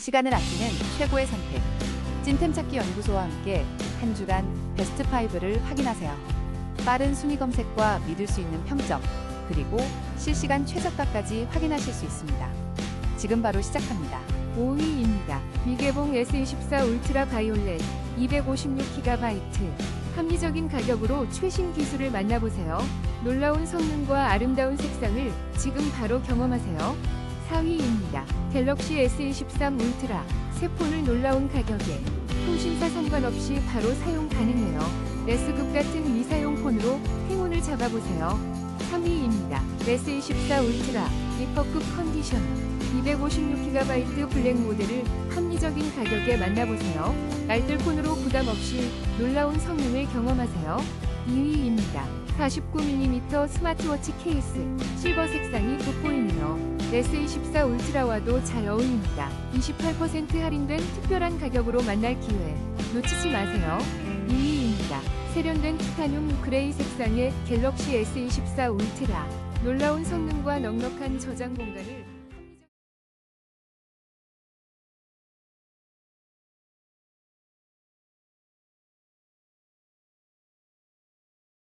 시간을 아끼는 최고의 선택. 찐템 찾기 연구소와 함께 한 주간 베스트 5를 확인하세요. 빠른 순위 검색과 믿을 수 있는 평점, 그리고 실시간 최저가까지 확인하실 수 있습니다. 지금 바로 시작합니다. 5위입니다. 미개봉 S24 울트라 바이올렛 256GB 합리적인 가격으로 최신 기술을 만나보세요. 놀라운 성능과 아름다운 색상을 지금 바로 경험하세요. 4위입니다. 갤럭시 S23 울트라 새 폰을 놀라운 가격에 통신사 상관없이 바로 사용 가능해요. S급 같은 미사용 폰으로 행운을 잡아보세요. 3위입니다. S24 울트라 리퍼급 컨디션 256GB 블랙 모델을 합리적인 가격에 만나보세요. 알뜰폰으로 부담 없이 놀라운 성능을 경험하세요. 2위입니다. 49mm 스마트워치 케이스 실버 색상이 돋보이네요. S24 울트라와도 잘 어울립니다. 28% 할인된 특별한 가격으로 만날 기회 놓치지 마세요. 2위입니다. 세련된 티타늄 그레이 색상의 갤럭시 S24 울트라 놀라운 성능과 넉넉한 저장 공간을